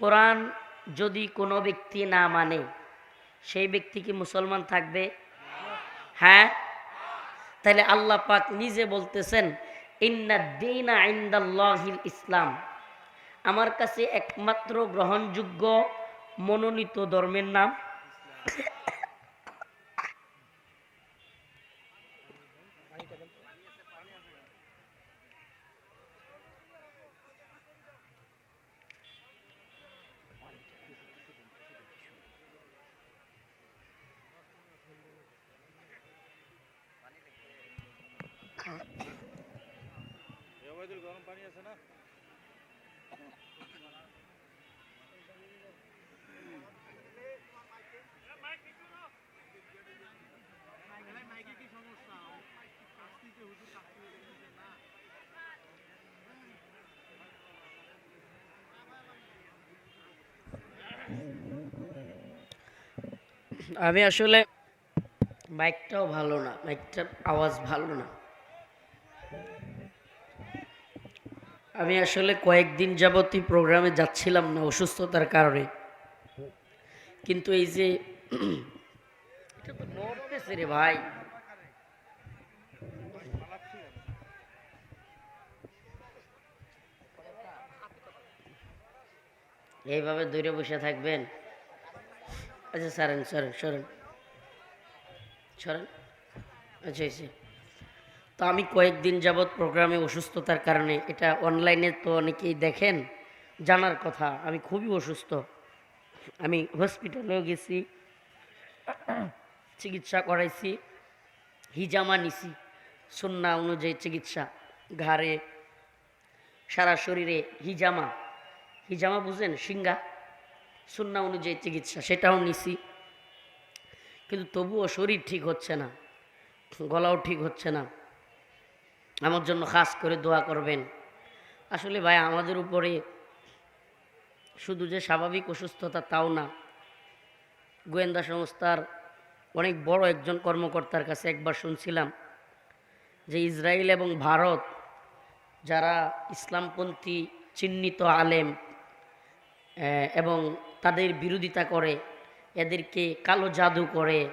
কোরআন যদি কোনো ব্যক্তি না মানে সেই ব্যক্তি কি মুসলমান থাকবে? হ্যাঁ? তাহলে আল্লাহ পাক নিজে বলতেছেন ইন্দাল্লাহিল ইসলাম। আমার কাছে একমাত্র গ্রহণযোগ্য মনোনীত ধর্মের নাম আমি আসলে মাইকটাও ভালো না, মাইকটার আওয়াজ ভালো না। আমি আসলে কয়েকদিন যাবতই প্রোগ্রামে যাচ্ছিলাম না অসুস্থতার কারণে। কিন্তু এই যে রে ভাই। এইভাবে দূরে বসে থাকবেন? আচ্ছা সরেন সরেন সরেন। সরেন? আচ্ছা আচ্ছা। তো আমি কয়েকদিন যাবৎ প্রোগ্রামে অসুস্থতার কারণে, এটা অনলাইনে তো অনেকেই দেখেন, জানার কথা, আমি খুবই অসুস্থ। আমি হসপিটালেও গেছি, চিকিৎসা করাইছি, হিজামা নিছি, সুন্না অনুযায়ী চিকিৎসা, ঘাড়ে, সারা শরীরে হিজামা। হিজামা বুঝেন সিঙ্গা সুন্না অনুযায়ী চিকিৎসা, সেটাও নিছি। কিন্তু তবুও শরীর ঠিক হচ্ছে না, গলাও ঠিক হচ্ছে না। আমার জন্য খাস করে দোয়া করবেন। আসলে ভাই, আমাদের উপরে শুধু যে স্বাভাবিক অসুস্থতা তাও না, গোয়েন্দা সংস্থার অনেক বড় একজন কর্মকর্তার কাছে একবার শুনছিলাম যে ইসরায়েল এবং ভারত, যারা ইসলামপন্থী, চিহ্নিত আলেম এবং তাদের বিরোধিতা করে, এদেরকে কালো জাদু করে,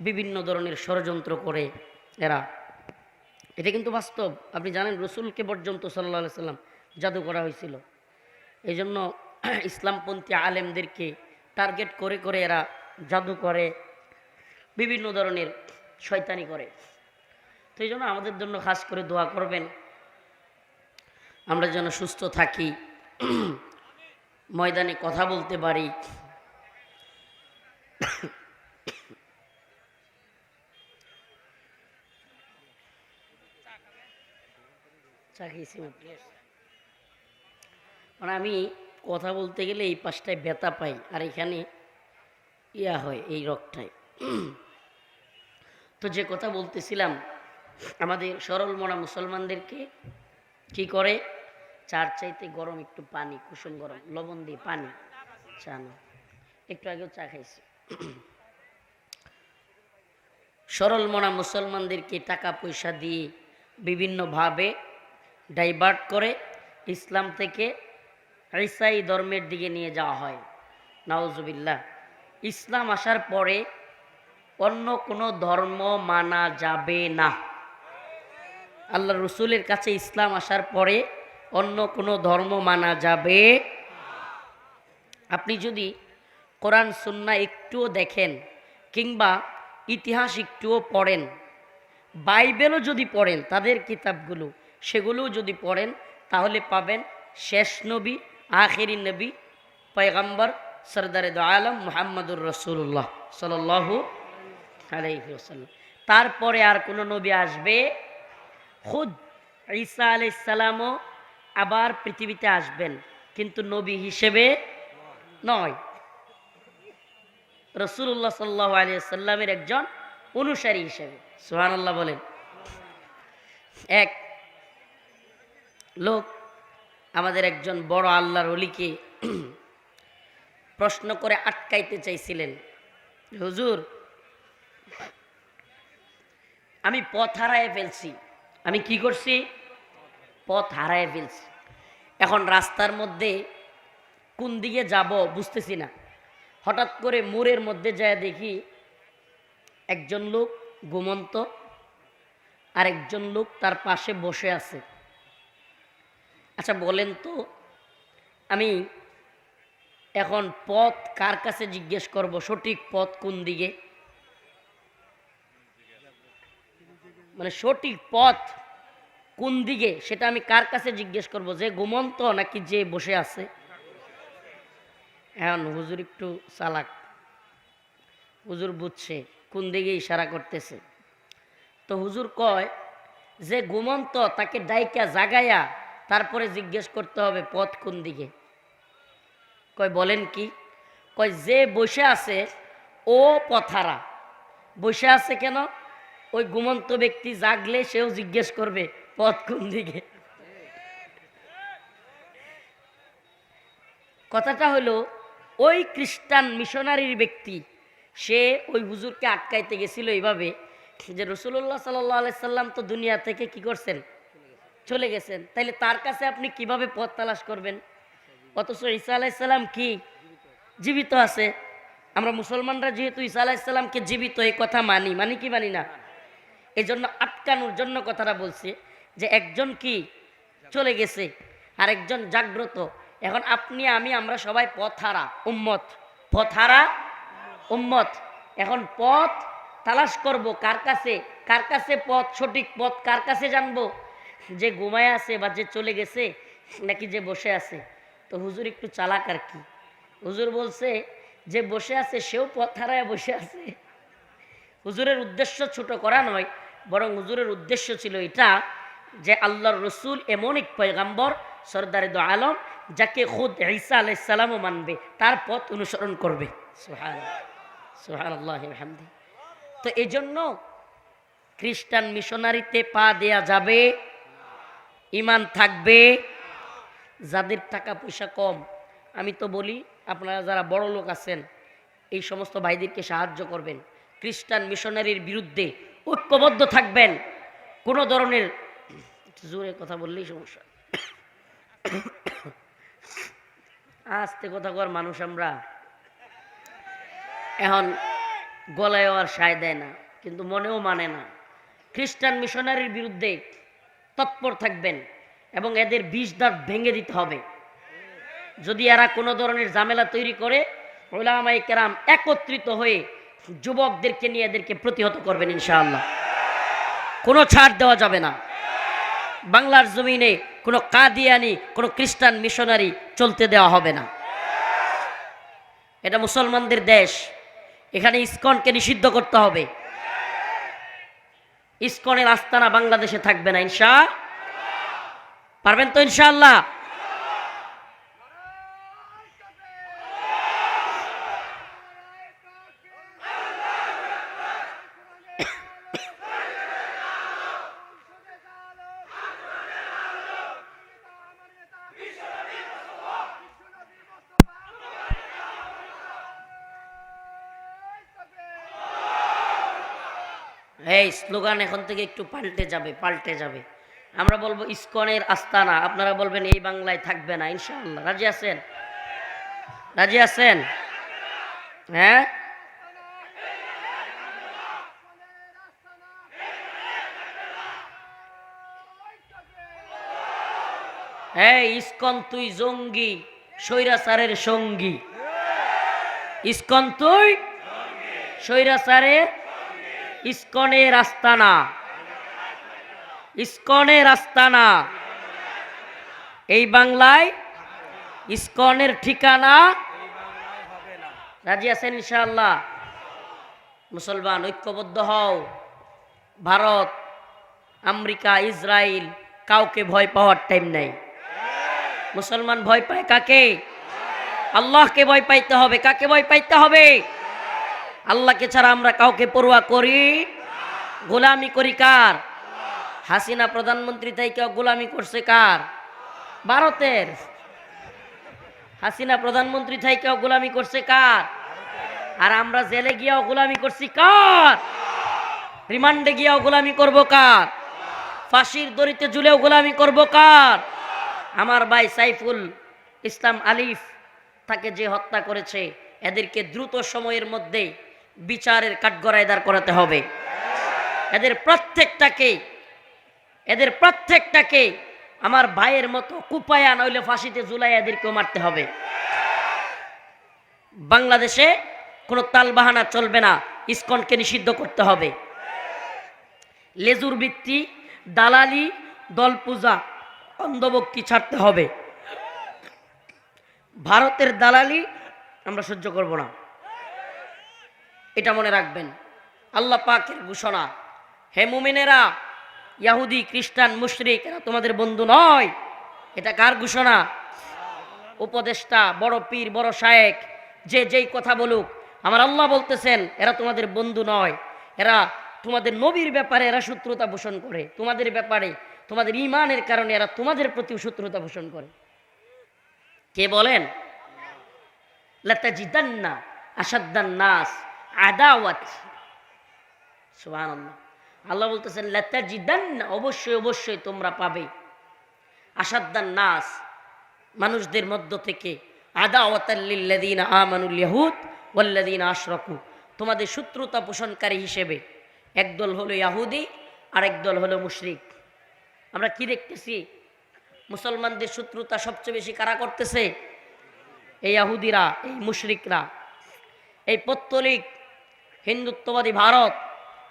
বিভিন্ন ধরনের ষড়যন্ত্র করে এরা। এটা কিন্তু বাস্তব। আপনি জানেন রসুলকে পর্যন্ত সাল্লা সাল্লাম জাদু করা হয়েছিল। এই জন্য ইসলামপন্থী আলেমদেরকে টার্গেট করে করে এরা জাদু করে, বিভিন্ন ধরনের শয়তানি করে। তো এই জন্য আমাদের জন্য খাস করে দোয়া করবেন। আমরা যেন সুস্থ থাকি। ময়দানে কথা বলতে পারি। মানে আমি কথা বলতে গেলে এই পাশটায় ব্যথা পাই, আর এখানে ইয়া হয় এই রকটায় তো যে কথা বলতেছিলাম, আমাদের সরল মনা মুসলমানদেরকে কি করে? চার চাইতে গরম একটু পানি, কুসুম গরম, লবণ দিয়ে পানি চা না একটু আগেও চা খাইছি। সরল মনা মুসলমানদেরকে টাকা পয়সা দিয়ে বিভিন্নভাবে ডাইভার্ট করে ইসলাম থেকে ঈসাই ধর্মের দিকে নিয়ে যাওয়া হয়। নাওজুবিল্লাহ ইসলাম আসার পরে অন্য কোনো ধর্ম মানা যাবে না। আল্লাহ রসুলের কাছে ইসলাম আসার পরে অন্য কোনো ধর্ম মানা যাবে? আপনি যদি কোরআন সুন্না একটুও দেখেন কিংবা ইতিহাস একটুও পড়েন, বাইবেলও যদি পড়েন, তাদের কিতাবগুলো, সেগুলোও যদি পড়েন, তাহলে পাবেন শেষ নবী, আখেরি নবী, পয়গম্বর, সরদারে আলম, মোহাম্মদুর রসুল্লাহ সাল্লাহু আলাইসাল্লাম তারপরে আর কোনো নবী আসবে? খুদ, ঈসা আলাইসালামও আবার পৃথিবীতে আসবেন, কিন্তু নবী হিসেবে নয়। রসুল্লাহ সাল্লাহ আলিয়া সাল্লামের একজন অনুসারী হিসেবে। সুহানাল্লাহ বলেন। এক লোক আমাদের একজন বড় আল্লাহর অলিকে প্রশ্ন করে আটকাইতে চাইছিলেন, হুজুর, আমি পথ হারায় ফেলছি, আমি কি করছি? পথ হারায় ফেলছি। এখন রাস্তার মধ্যে কোন দিকে যাব বুঝতেছি না। হঠাৎ করে মোড়ের মধ্যে যায় দেখি একজন লোক ঘুমন্ত আর একজন লোক তার পাশে বসে আছে। আচ্ছা বলেন তো, আমি এখন পথ কার কাছে জিজ্ঞেস করব? সঠিক পথ কোন দিকে? মানে সঠিক পথ কোন দিকে সেটা আমি কার কাছে জিজ্ঞেস করব? যে ঘুমন্ত নাকি যে বসে আছে? এখন হুজুর একটু চালাক। হুজুর বুঝছে কোন দিকে ইশারা করতেছে। তো হুজুর কয় যে ঘুমন্ত তাকে ডাইকা জাগায়া তারপরে জিজ্ঞেস করতে হবে পথ কোন দিকে। কয় বলেন কি? কয় যে বসে আছে ও পথারা। বসে আছে কেন? ওই ঘুমন্ত ব্যক্তি জাগলে সেও জিজ্ঞেস করবে পথ কোন দিকে? কথাটা হলো, ওই খ্রিস্টান মিশনারির ব্যক্তি, সে ওই হুজুরকে আটকাইতে গেছিল এইভাবে যে রসুল্লাহ সাল্লাহ সাল্লাম তো দুনিয়া থেকে কি করছেন? চলে গেছেন। তাইলে তার কাছে আপনি কীভাবে পথ তালাশ করবেন? অথচ ঈসা আলাইসাল্লাম কি? জীবিত আছে। আমরা মুসলমানরা যেহেতু ঈসা আলাইসাল্লামকে জীবিত এই কথা মানি। মানি কি মানি না? এই জন্য আটকানোর জন্য কথাটা বলছে। যে একজন কি চলে গেছে আর একজন জাগ্রত। এখন আপনি, আমি, আমরা সবাই পথহারা, উম্মত। পথহারা, উম্মত। এখন পথ তালাশ করব, কার কাছে? কার কাছে পথ সঠিক পথ? কার কাছে জানব? যে ঘুমায় আছে বা যে চলে গেছে, নাকি যে বসে আছে? তো হুজুর একটু চালাক আর কি। হুজুর বলছে, যে বসে আছে, সেও পথ হারায় বসে আছে। হুজুরের উদ্দেশ্য ছোট করা নয়, বরং হুজুরের উদ্দেশ্য ছিল এটা যে আল্লাহর রসুল এমন এক পয়গাম্বর, সর্দারে দো আলম, যাকে খুদ ঈসা আলাইসালামও মানবে, তার পথ অনুসরণ করবে। সোহান সোহান আল্লাহ তো এই জন্য খ্রিস্টান মিশনারিতে পা দেয়া যাবে, ইমান থাকবে। যাদের টাকা পয়সা কম, আমি তো বলি, আপনারা যারা বড় লোক আছেন, এই সমস্ত ভাইদেরকে সাহায্য করবেন। খ্রিস্টান মিশনারির বিরুদ্ধে ঐক্যবদ্ধ থাকবেন। কোনো ধরনের একটু জোরে কথা বললেই সমস্যা। আস্তে কথা কর মানুষ আমরা। এখন গলায়ও আর সায় দেয় না, কিন্তু মনেও মানে না। খ্রিস্টান মিশনারির বিরুদ্ধে তৎপর থাকবেন এবং এদের বিষ দাঁত ভেঙে দিতে হবে। যদি এরা কোনো ধরনের ঝামেলা তৈরি করে ওলামাই কেরাম একত্রিত হয়ে যুবকদেরকে নিয়ে এদেরকে প্রতিহত করবেন ইনশাআল্লাহ। কোনো ছাড় দেওয়া যাবে না। বাংলার জমিনে কোনো কাদিয়ানি, কোনো খ্রিস্টান মিশনারি চলতে দেওয়া হবে না। এটা মুসলমানদের দেশ। এখানে ইস্কনকে নিষিদ্ধ করতে হবে। ইস্কনের আস্তানা বাংলাদেশে থাকবে না, ইনশা পারবেন তো ইনশাআল্লাহ এই স্লোগান এখন থেকে একটু পাল্টে যাবে পাল্টে যাবে। আমরা বলব ইসকনের আস্তানা, আপনারা বলবেন এই বাংলায় থাকবে না, ইনশাআল্লাহ। রাজি আছেন? রাজি আছেন? হ্যাঁ? হ্যাঁ ইসকন তুই জঙ্গি, স্বৈরাচারের সঙ্গী। ইসকন তুই স্বৈরাচারের ইসকনের আস্তানা ইসকনের আস্তানা এই বাংলায় ইস্কনের ঠিকানা রাজি আছেন ইনশাআল্লাহ? মুসলমান, ঐক্যবদ্ধ হও। ভারত, আমেরিকা ইসরায়েল কাউকে ভয় পাওয়ার টাইম নাই। মুসলমান ভয় পায় কাকে? আল্লাহকে ভয় পাইতে হবে। কাকে ভয় পাইতে হবে? আল্লাহকে ছাড়া আমরা কাউকে পড়ুয়া করি, গোলামি করি কার? হাসিনা প্রধানমন্ত্রী তাই কেউ গোলামি করছে কার? ভারতের। হাসিনা প্রধানমন্ত্রী তাই কেউ গোলামি করছে কার? আর আমরা জেলে গিয়াও গোলামি করছি কার? রিমান্ডে গিয়াও গোলামি করব কার? ফাঁসির দড়িতে ঝুলেও গোলামি করব কার? আমার ভাই সাইফুল ইসলাম আলিফ তাকে যে হত্যা করেছে, এদেরকে দ্রুত সময়ের মধ্যে বিচারের কাঠগড়ায় দাঁড় করাতে হবে। এদের প্রত্যেকটাকে এদের প্রত্যেকটাকে আমার ভাইয়ের মতো কুপায়া নইলে ফাঁসিতে জুলাই এদেরকেও মারতে হবে। বাংলাদেশে কোনো তালবাহানা চলবে না, ইসকনকে নিষিদ্ধ করতে হবে। লেজুর বৃত্তি দালালি দল পূজা অন্ধভক্তি ছাড়তে হবে। ভারতের দালালি আমরা সহ্য করব না। এটা মনে রাখবেন। আল্লাহ পাকের ঘোষণা, হে মুমিনেরা, ইয়াহুদি, খ্রিস্টান, মুশরিক, এরা তোমাদের বন্ধু নয়। এটা কার ঘোষণা? উপদেষ্টা, বড় পীর, বড় শায়েক, যে যেই কথা বলুক। আমার আল্লাহ বলতেছেন, এরা তোমাদের বন্ধু নয়। এরা তোমাদের নবীর ব্যাপারে এরা শত্রুতা পোষণ করে। তোমাদের ব্যাপারে, তোমাদের ইমানের কারণে এরা তোমাদের প্রতি শত্রুতা পোষণ করে। কে বলেন? লাতাজিদান্না আসাদ্দান নাস। আদাওয়াত। আল্লাহ বলতেছেন, লাতাজিদান্না অবশ্যই অবশ্যই তোমরা পাবে। আসাদ্দান নাস, মানুষদের মধ্য থেকে আদাওয়াতাল্লিল্লাদিন আমানুল ইয়াহুদ ওয়াল্লাদিন আশরাকু। তোমাদের শত্রুতা পোষণকারী হিসেবে একদল হলো ইয়াহুদি আর একদল হলো মুশরিক। আমরা কি দেখতেছি? মুসলমানদের শত্রুতা সবচেয়ে বেশি কারা করতেছে? এই ইয়াহুদিরা, এই মুশরিকরা। এই পত্তলিক হিন্দুত্ববাদী ভারত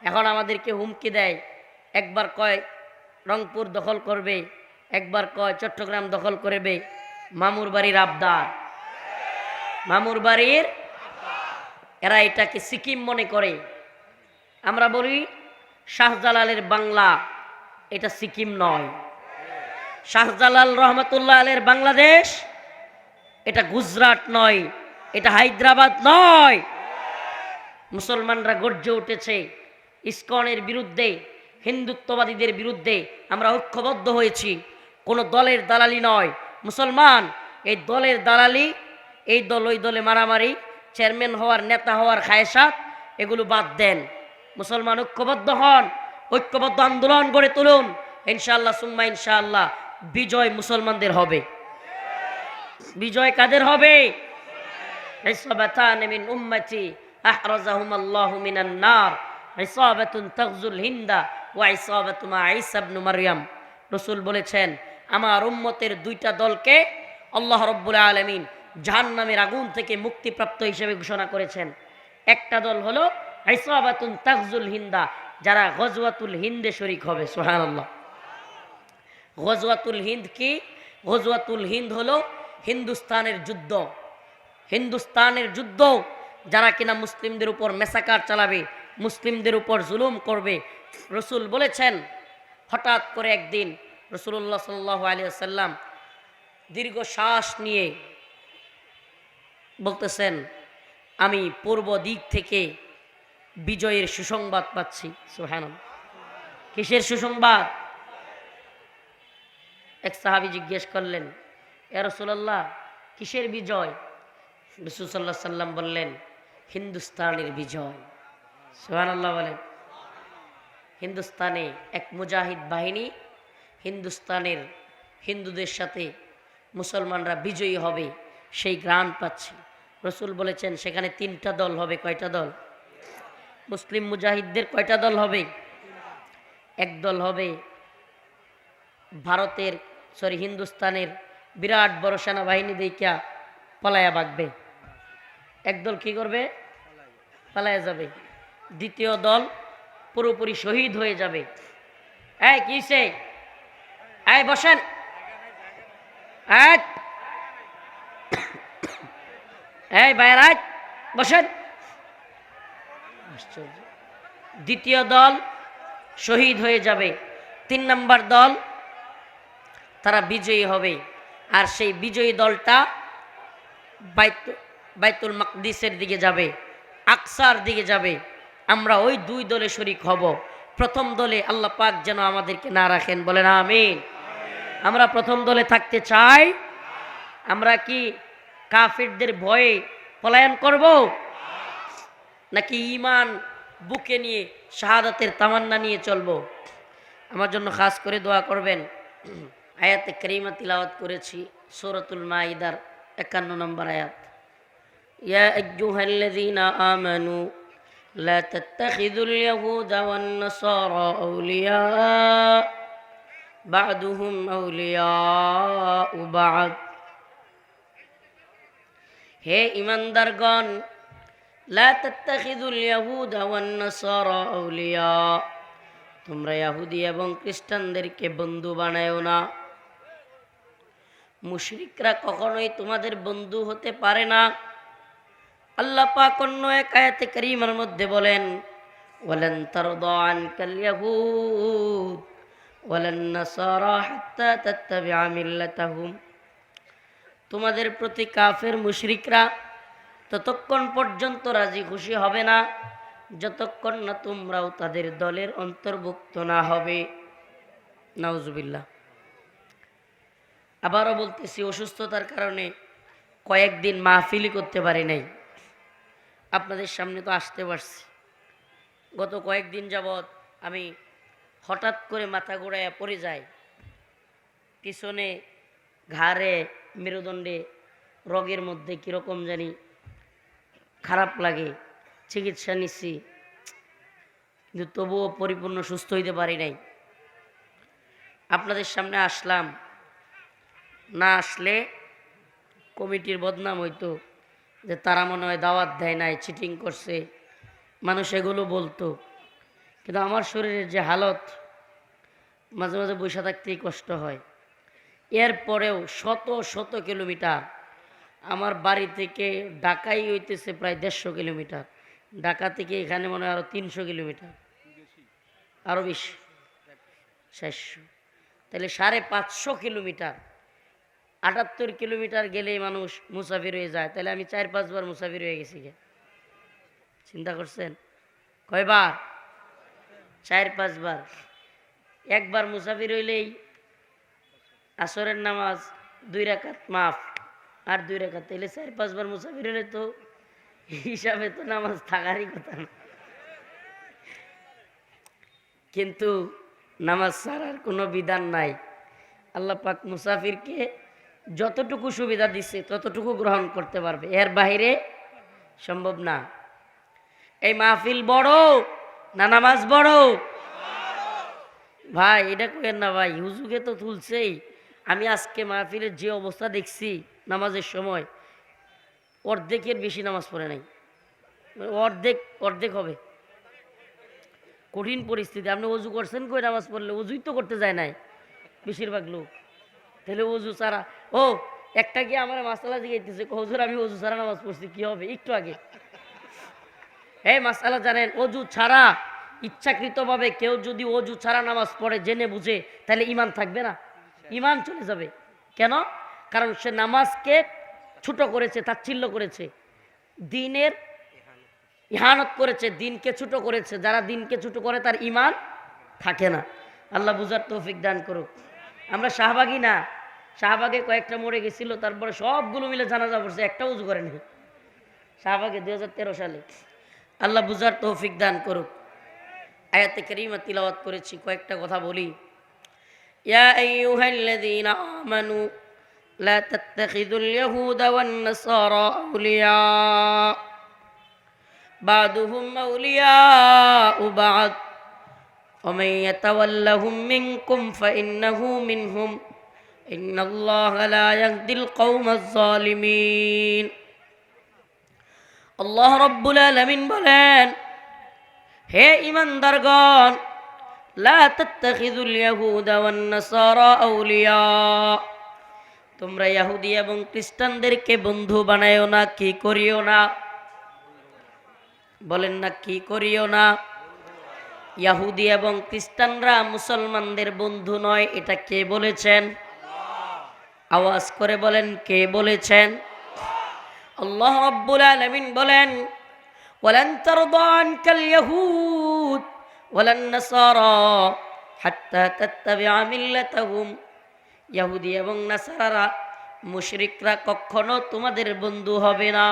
এখন আমাদেরকে হুমকি দেয়। একবার কয় রংপুর দখল করবে, একবার কয় চট্টগ্রাম দখল করবে, মামুর বাড়ির আবদার। মামুর বাড়ির, এরা এটাকে সিকিম মনে করে। আমরা বলি শাহজালালের বাংলা, এটা সিকিম নয়। শাহজালাল রহমতুল্লাহ আলের বাংলাদেশ, এটা গুজরাট নয়, এটা হায়দ্রাবাদ নয়। মুসলমানরা গর্জে উঠেছে। ইস্কনের বিরুদ্ধে হিন্দুত্ববাদীদের বিরুদ্ধে আমরা ঐক্যবদ্ধ হয়েছি। কোনো দলের দালালি নয়। মুসলমান এই দলের দালালি এই দল ওই দলে মারামারি চেয়ারম্যান হওয়ার নেতা হওয়ার খায়সাত এগুলো বাদ দেন। মুসলমান ঐক্যবদ্ধ হন ঐক্যবদ্ধ আন্দোলন গড়ে তুলুন। ইনশাআল্লাহ সুম্মা ইনশাআল্লাহ বিজয় মুসলমানদের হবে। বিজয় কাদের হবে? من أمتي أحرزهما الله من النار عصابة تغزو الهند وعصابة مع عيسى بن مريم রসুল বলেছেন আমার উম্মতের দুইটা দলকে আল্লাহ রব্বুল আলমিন জাহান্নামের আগুন থেকে মুক্তিপ্রাপ্ত হিসেবে ঘোষণা করেছেন একটা দল হলো আইসাবাতুন তাকজুল হিন্দা যারা গজওয়াতুল হিন্দে শরিক হবে সোহান আল্লাহ গজওয়াতুল হিন্দ কি গজওয়াতুল হিন্দ হলো হিন্দুস্তানের যুদ্ধ হিন্দুস্তানের যুদ্ধ যারা কিনা মুসলিমদের উপর মেসাকার চালাবে, মুসলিমদের উপর জুলুম করবে, রসুল বলেছেন, হঠাৎ করে একদিন রসুল্লাহ সাল্লাহ আলিয়া সাল্লাম দীর্ঘ শ্বাস নিয়ে বলতেছেন, আমি পূর্ব দিক থেকে বিজয়ের সুসংবাদ পাচ্ছি। সোহান কিসের সুসংবাদ? এক সাহাবি জিজ্ঞেস করলেন এ রসুল্লাহ কিসের বিজয়? রসুল সাল্লাহ সাল্লাম বললেন হিন্দুস্তানের বিজয়। সোহান আল্লাহ বলেন। হিন্দুস্তানে এক মুজাহিদ বাহিনী, হিন্দুস্তানের হিন্দুদের সাথে মুসলমানরা বিজয়ী হবে সেই গ্রাণ পাচ্ছে। রসুল বলেছেন, সেখানে তিনটা দল হবে। কয়টা দল? মুসলিম মুজাহিদদের কয়টা দল হবে? এক দল হবে ভারতের, সরি, হিন্দুস্তানের বিরাট বড় সেনাবাহিনী দেখিয়া পলায়া বাগবে। একদল কি করবে? পালায়া যাবে। দ্বিতীয় দল পুরোপুরি শহীদ হয়ে যাবে। এই এই, বসেন। এই বসেন। দ্বিতীয় দল শহীদ হয়ে যাবে। তিন নম্বর দল তারা বিজয়ী হবে। আর সেই বিজয়ী দলটা বাইতু বাইতুল মাকদিসের দিকে যাবে। আকসার দিকে যাবে। আমরা ওই দুই দলে শরিক হব। প্রথম দলে আল্লাহ পাক যেন আমাদেরকে না রাখেন বলেন আমিন। আমরা প্রথম দলে থাকতে চাই। আমরা কি কাফিরদের ভয়ে পলায়ন করব? নাকি ইমান বুকে নিয়ে শাহাদাতের তামান্না নিয়ে চলবো? আমার জন্য খাস করে দোয়া করবেন। আয়াতে করিমা তিলাওয়াত করেছি, সৌরতুল মাইদার একান্ন নম্বর আয়াত। يا أيها الذين آمنوا لا تتخذوا اليهود والنصارى أولياء بعضهم أولياء بعض হে ইমানদারগণ লা তাত্তাখিদুল ইয়াহুদা ওয়ান নাসারা আউলিয়া তোমরা ইহুদি এবং খ্রিস্টানদেরকে বন্ধু বানায়ও না মুশরিকরা কখনোই তোমাদের বন্ধু হতে পারে না আল্লাহ পাক অন্য এক আয়াতে কারীমার মধ্যে বলেন, ওয়ালান তারদা আনকাল ইয়াহুদ, ওয়ালান নাসারা হাত্তা তাত্তাবিআ মিল্লাতাহুম। তোমাদের প্রতি কাফের মুশরিকরা ততক্ষণ পর্যন্ত রাজি খুশি হবে না, যতক্ষণ না তোমরাও তাদের দলের অন্তর্ভুক্ত না হবে। নাউজুবিল্লাহ। আবারও বলতেছি, অসুস্থতার কারণে কয়েকদিন মাহফিলি করতে পারি নাই। আপনাদের সামনে তো আসতে পারছি। গত কয়েকদিন যাবৎ আমি হঠাৎ করে মাথা ঘোরাইয়া পড়ে যাই। পিছনে, ঘাড়ে, মেরুদণ্ডে রোগের মধ্যে কীরকম জানি খারাপ লাগে, চিকিৎসা নিচ্ছি, কিন্তু তবুও পরিপূর্ণ সুস্থ হইতে পারি নাই। আপনাদের সামনে আসলাম। না আসলে কমিটির বদনাম হইতো। যে তারা মনে হয় দাওয়াত দেয় নাই চিটিং করছে। মানুষ এগুলো বলতো। কিন্তু আমার শরীরের যে হালত, মাঝে মাঝে বসে থাকতেই কষ্ট হয়। এরপরেও শত শত কিলোমিটার আমার বাড়ি থেকে ঢাকাই হইতেছে প্রায় দেড়শো কিলোমিটার। ঢাকা থেকে এখানে মনে হয় আরও তিনশো কিলোমিটার। আরও বেশি, চারশো। তাহলে সাড়ে পাঁচশো কিলোমিটার আটাত্তর কিলোমিটার গেলেই মানুষ মুসাফির হয়ে যায়। তাহলে আমি চার পাঁচবার মুসাফির হয়ে গেছি গে। চিন্তা করছেন? কয়বার? চার পাঁচবার একবার মুসাফির হইলেই আসরের নামাজ দুই রাকাত মাফ। আর দুই রাকাত তাইলে চার পাঁচবার মুসাফির হলে তো হিসাবে তো নামাজ থাকারই কথা না। কিন্তু নামাজ ছাড়ার কোনো বিধান নাই। আল্লাহ পাক মুসাফিরকে যতটুকু সুবিধা দিচ্ছে ততটুকু গ্রহণ করতে পারবে। এর বাইরে সম্ভব না। এই মাহফিল বড় না নামাজ বড়? ভাই, এটা কেন না ভাই হুজুকে তো তুলছেই। আমি আজকে মাহফিলের যে অবস্থা দেখছি নামাজের সময়, অর্ধেকের বেশি নামাজ পড়ে নাই। অর্ধেক অর্ধেক হবে। কঠিন পরিস্থিতি। আপনি অজু করছেন কই নামাজ পড়লে? অজুই তো করতে যায় নাই, বেশিরভাগ লোক। তাহলে অজু ছাড়া, ও, একটা কি আমার মাসালা জিগাইতেছে? হজুর, আমি অজু ছাড়া নামাজ পড়ছি, কি হবে? একটু আগে। এই মাসালা জানেন অজু ছাড়া ইচ্ছাকৃতভাবে কেউ যদি অজু ছাড়া নামাজ পড়ে, জেনে বুঝে, তাহলে ইমান থাকবে না। ইমান চলে যাবে। কেন? কারণ সে নামাজকে ছোট করেছে, তাচ্ছিল্য করেছে। দিনের ইহানত করেছে, দিনকে ছোট করেছে। যারা দিনকে ছোট করে, তার ইমান থাকে না। আল্লাহ বুঝার তৌফিক দান করুক। আমরা শাহবাগি না। শাহবাগে কয়েকটা মরে গেছিল, তারপরে সবগুলো মিলে জানাজা পড়ছে, একটা উজু করে নেই। শাহবাগে দু হাজার তেরো সালে। আল্লাহ বুঝার তৌফিক দান করুক। আয়াতে কেরিমা তিলাবাত করেছি, কয়েকটা কথা বলি। ইয়া আইয়ুহাল্লাযীনা আমানু, লা তাত্তাখিযুল ইয়াহুদা ওয়ান নাসারা ومن يتولهم منكم فإنه منهم إن الله لا يهدي القوم الظالمين আল্লাহ রব্বুল আলমিন বলেন হে ইমানদারগণ লা তাত্তাখিযুল ইয়াহুদা ওয়ান নাসারা আউলিয়া তোমরা ইহুদি এবং খ্রিস্টানদেরকে বন্ধু বানায়ও না কি করিও না বলেন না কি করিও না ইয়াহুদি এবং খ্রিস্টানরা মুসলমানদের বন্ধু নয়, এটা কে বলেছেন? আওয়াজ করে বলেন, কে বলেছেন? আল্লাহ রাব্বুল আলামিন বলেন, ওয়ালান তারদা আনকাল ইয়াহুদ, ওয়ালান নাসারা হাত্তা তাত্তাবিআ মিল্লাতাহুম। ইহুদি এবং নাসারারা, মুশরিকরা কখনো তোমাদের বন্ধু হবে না।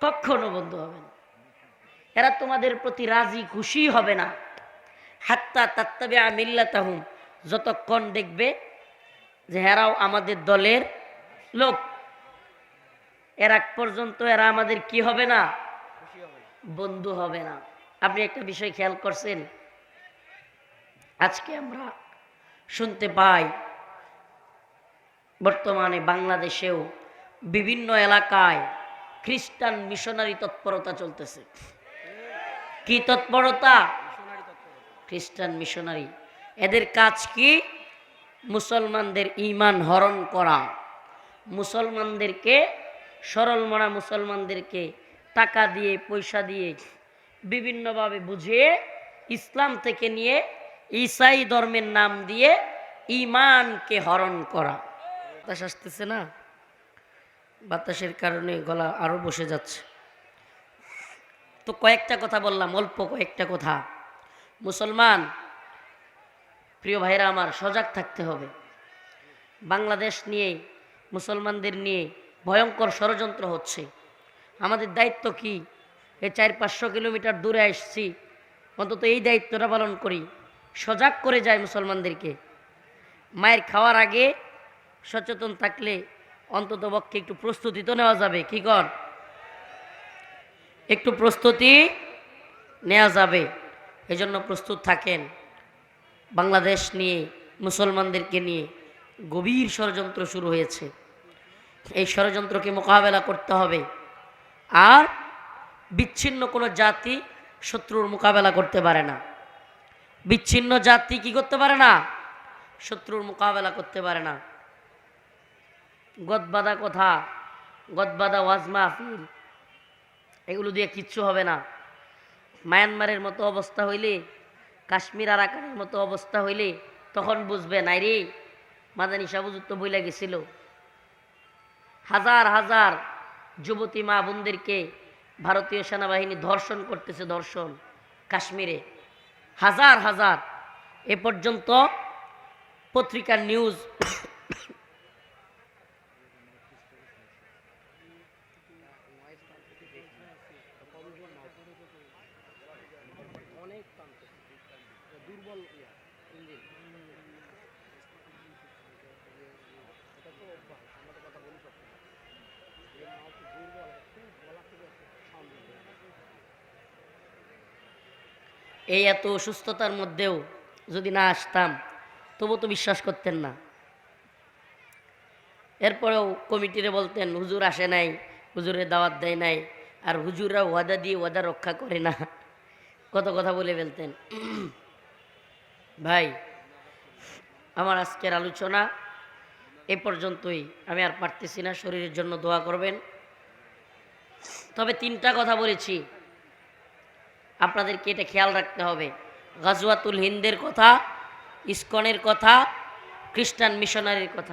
কখনো বন্ধু হবে না। এরা তোমাদের প্রতি রাজি খুশি হবে না। হাত্তা তাত্তাবিআ মিল্লাতাহুম, যতক্ষণ দেখবে যে হেরাও আমাদের দলের লোক। এর আগ পর্যন্ত এরা আমাদের কি হবে না? বন্ধু হবে না। আপনি একটা বিষয় খেয়াল করছেন? আজকে আমরা শুনতে পাই, বর্তমানে বাংলাদেশেও বিভিন্ন এলাকায় খ্রিস্টান মিশনারি তৎপরতা চলতেছে। কি তৎপরতা? খ্রিস্টান মিশনারি। এদের কাজ কি? মুসলমানদের ইমান হরণ করা। মুসলমানদেরকে, সরল মরা মুসলমানদেরকে টাকা দিয়ে, পয়সা দিয়ে বিভিন্নভাবে বুঝিয়ে ইসলাম থেকে নিয়ে ঈসাই ধর্মের নাম দিয়ে ইমানকে হরণ করা। বাতাস আসতেছে না? বাতাসের কারণে গলা আরও বসে যাচ্ছে। তো কয়েকটা কথা বললাম, অল্প কয়েকটা কথা। মুসলমান, প্রিয় ভাইরা আমার, সজাগ থাকতে হবে। বাংলাদেশ নিয়ে, মুসলমানদের নিয়ে ভয়ঙ্কর ষড়যন্ত্র হচ্ছে। আমাদের দায়িত্ব কি? এই চার পাঁচশো কিলোমিটার দূরে আসছি, অন্তত এই দায়িত্বটা পালন করি। সজাগ করে যায় মুসলমানদেরকে। মায়ের খাওয়ার আগে সচেতন থাকলে অন্তত পক্ষে একটু প্রস্তুতি তো নেওয়া যাবে, কি কর? একটু প্রস্তুতি নেওয়া যাবে। এজন্য প্রস্তুত থাকেন। বাংলাদেশ নিয়ে, মুসলমানদেরকে নিয়ে গভীর ষড়যন্ত্র শুরু হয়েছে। এই ষড়যন্ত্রকে মোকাবেলা করতে হবে। আর বিচ্ছিন্ন কোনো জাতি শত্রুর মোকাবেলা করতে পারে না। বিচ্ছিন্ন জাতি কি করতে পারে না? শত্রুর মোকাবেলা করতে পারে না। গদবাদা কথা, গদবাদা ওয়াজ মাহফিল এগুলো দিয়ে কিচ্ছু হবে না। মায়ানমারের মতো অবস্থা হইলে, কাশ্মীর আরাকানের মতো অবস্থা হইলে তখন বুঝবে নাই রে। মাদানী সাবুজুর তো বইলা গেছিল। হাজার হাজার যুবতী মা বোনদেরকে ভারতীয় সেনাবাহিনী ধর্ষণ করতেছে, ধর্ষণ কাশ্মীরে। হাজার হাজার। এ পর্যন্ত পত্রিকার নিউজ এই এত অসুস্থতার মধ্যেও যদি না আসতাম, তবু তো বিশ্বাস করতেন না। এরপরেও কমিটিরে বলতেন, হুজুর আসে নাই, হুজুরের দাওয়াত দেয় নাই, আর হুজুররা ওয়াদা দিয়ে ওয়াদা রক্ষা করে না। কত কথা বলে ফেলতেন। ভাই, আমার আজকের আলোচনা এ পর্যন্তই। আমি আর পারতেছি না, শরীরের জন্য দোয়া করবেন। তবে তিনটা কথা বলেছি। আপনাদেরকে এটা খেয়াল রাখতে হবে। গাজওয়াতুল হিন্দের কথা ইস্কনের কথা খ্রিস্টান মিশনারির কথা।